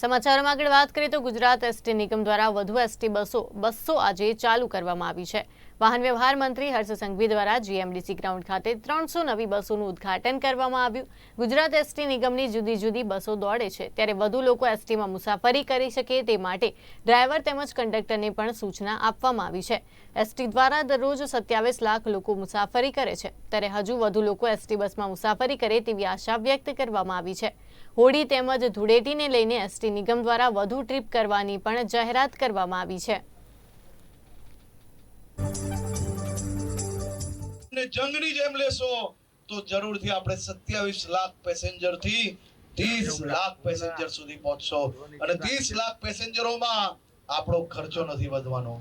સમાચારોમાં આગળ વાત કરીએ તો ગુજરાત એસટી નિગમ દ્વારા વધુ એસટી બસો બસો આજે ચાલુ કરવામાં આવી છે. વાહન વ્યવહાર મંત્રી હર્ષ સંઘવી દ્વારા જીએમડીસી ગ્રાઉન્ડ ખાતે ત્રણસો નવી બસોનું ઉદ્ઘાટન કરવામાં આવ્યું. ગુજરાત એસટી નિગમની જુદી જુદી બસો દોડે છે. ત્યારે વધુ લોકો એસટીમાં મુસાફરી કરી શકે તે માટે ડ્રાઈવર તેમજ કંડક્ટરને પણ સૂચના આપવામાં આવી છે. એસટી દ્વારા દરરોજ સત્યાવીસ લાખ લોકો મુસાફરી કરે છે. ત્યારે હજુ વધુ લોકો એસટી બસમાં મુસાફરી કરે તેવી આશા વ્યક્ત કરવામાં આવી છે. હોળી તેમજ ધૂળેટીને લઈને એસટી નિગમ દ્વારા વધુ ટ્રીપ કરવાની પણ જાહેરાત કરવામાં આવી છે. ને જંગની જેમ લેશો તો જરૂરથી આપણે સત્યાવીસ લાખ પેસેન્જરથી ત્રીસ લાખ પેસેન્જર સુધી પહોંચશો. અને ત્રીસ લાખ પેસેન્જરોમાં આપણો ખર્ચો નથી વધવાનો.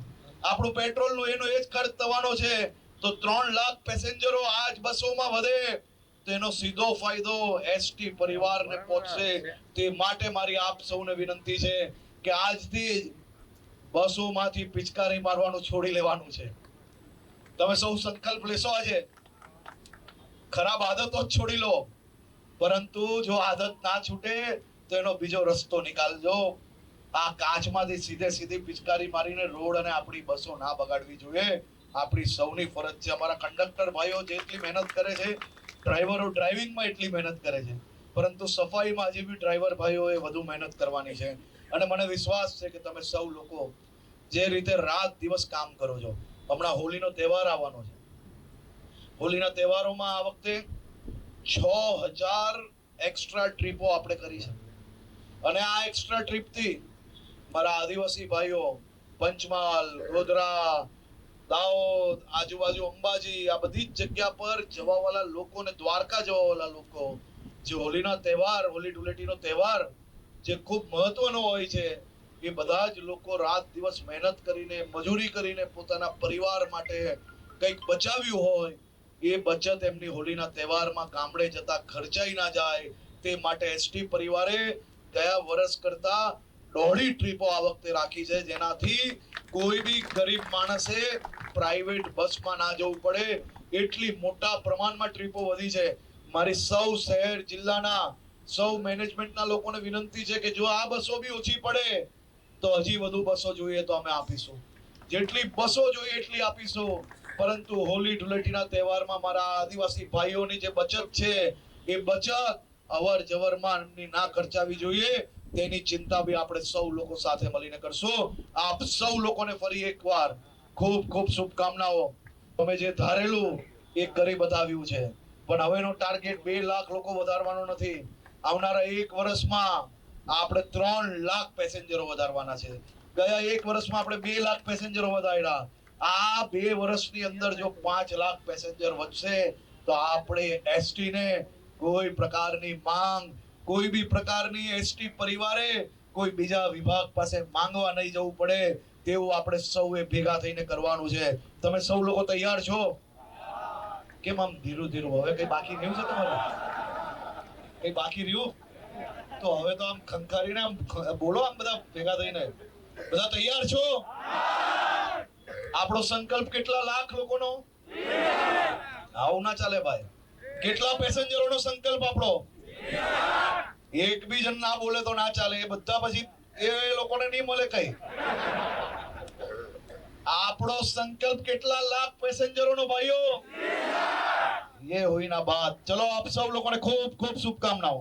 આપણું પેટ્રોલનું એનો એ જ ખર્ચ થવાનો છે તો ત્રણ લાખ પેસેન્જરો આજ બસોમાં વધે તો એનો સીધો ફાયદો એસટી પરિવારને પહોંચશે. તે માટે મારી આપ સૌને વિનંતી છે કે આજથી બસોમાંથી પિચકારી મારવાનું છોડી લેવાનું છે. તમે સૌ સંકલ્પ લેશો આજે? ખરાબ આદતો જ છોડી લો. પરંતુ જો આદત ના છૂટે, તો એનો બીજો રસ્તો નીકાળજો. આ કાચમાંથી સીધે સીધી પિચકારી મારીને રોડ અને આપણી બસો ના બગાડવી જોઈએ. આપણી સૌની ફરજ છે. અમારા કંડક્ટર ભાઈઓ જેટલી મહેનત કરે છે, ડ્રાઈવરો ડ્રાઇવિંગમાં એટલી મહેનત કરે છે. પરંતુ સફાઈમાં હજી બી ડ્રાઈવર ભાઈઓએ વધુ મહેનત કરવાની છે, અને મને વિશ્વાસ છે કે તમે સૌ લોકો જે રીતે રાત દિવસ કામ કરો છો, હમણાં હોલીનો તહેવાર આવવાનો છે. હોલીના તહેવારોમાં આ વખતે છ હજાર એક્સ્ટ્રા ટ્રીપો આપણે કરી છે. અને આ એક્સ્ટ્રા ટ્રીપથી મારા આદિવાસી ભાઈઓ, પંચમહાલ, ગોધરા, દાહોદ, આજુબાજુ અંબાજી, આ બધી જ જગ્યા પર જવાવાળા લોકો ને દ્વારકા જવાવાળા લોકો જે હોળીના તહેવાર, હોળી ધૂળેટીનો તહેવાર જે ખૂબ મહત્વનો હોય છે, એ બધા જ લોકો રાત દિવસ મહેનત કરીને, મજૂરી કરીને પોતાના પરિવાર માટે કંઈક બચાવ્યું હોય, એ બચત એમની હોળીના તહેવારમાં ગામડે જતા ખર્ચાઈ ના જાય. તે માટે એસટી પરિવારે ગયા વર્ષ કરતા દોઢી ટ્રીપો આ વખતે રાખી છે, જેનાથી કોઈ બી ગરીબ માણસે પ્રાઇવેટ બસમાં ના જવું પડે. એટલી મોટા પ્રમાણમાં ટ્રીપો વધી છે. મારી સૌ શહેર, જિલ્લાના સૌ મેનેજમેન્ટના લોકોને વિનંતી છે કે જો આ બસો બી ઓછી પડે, તો હજી વધુ બસો જોઈએ તો અમે આપીશું. જેટલી બસો જોઈએ એટલી આપીશું. પરંતુ હોલી ધૂળેટીના તહેવારમાં મારા આદિવાસી ભાઈઓની જે બચત છે, એ બચત અવર જવરમાં ના ખર્ચાવી જોઈએ. તેની ચિંતા બી આપણે સૌ લોકો સાથે મળીને કરશું. આપ સૌ લોકોને ફરી એકવાર ખૂબ ખૂબ શુભકામનાઓ. તમે જે ધારેલું એ કરી બતાવ્યું છે. પણ હવેનો ટાર્ગેટ બે લાખ લોકો વધારવાનો નથી. આવનારા એક વર્ષમાં આપણે ત્રણ લાખ પેસેન્જરો વધારવાના છે. ગયા એક વર્ષમાં આપણે બે લાખ પેસેન્જરો વધાર્યા. આ બે વર્ષની અંદર જો પાંચ લાખ પેસેન્જર વધશે, તો આપણે એસટી ને કોઈ પ્રકારની માંગ, કોઈ બી પ્રકારની એસટી પરિવારે કોઈ બીજા વિભાગ પાસે માંગવા નહીં જવું પડે, તેવું આપણે સૌએ ભેગા થઈને કરવાનું છે. તમે સૌ લોકો તૈયાર છો? કેમ આમ ધીરું ધીરું? હવે કઈ બાકી રહ્યું છે તમારે? કઈ બાકી રહ્યું? તો હવે તો આમ ખંખારીને આમ બોલો આમ બધા ભેગા થઈને. બધા તૈયાર છો? આપણો સંકલ્પ કેટલા લાખ લોકોનો? આવું ના ચાલે ભાઈ. કેટલા પેસેન્જરોનો સંકલ્પ આપણો? એક બી જણ ના બોલે તો ના ચાલે. એ બધા પછી એ લોકોને નહીં મળે કઈ. આપણો સંકલ્પ કેટલા લાખ પેસેન્જરોનો ભાઈઓ? એ હોય ના બાદ. ચલો આપ સૌ લોકોને ખૂબ ખૂબ શુભકામનાઓ.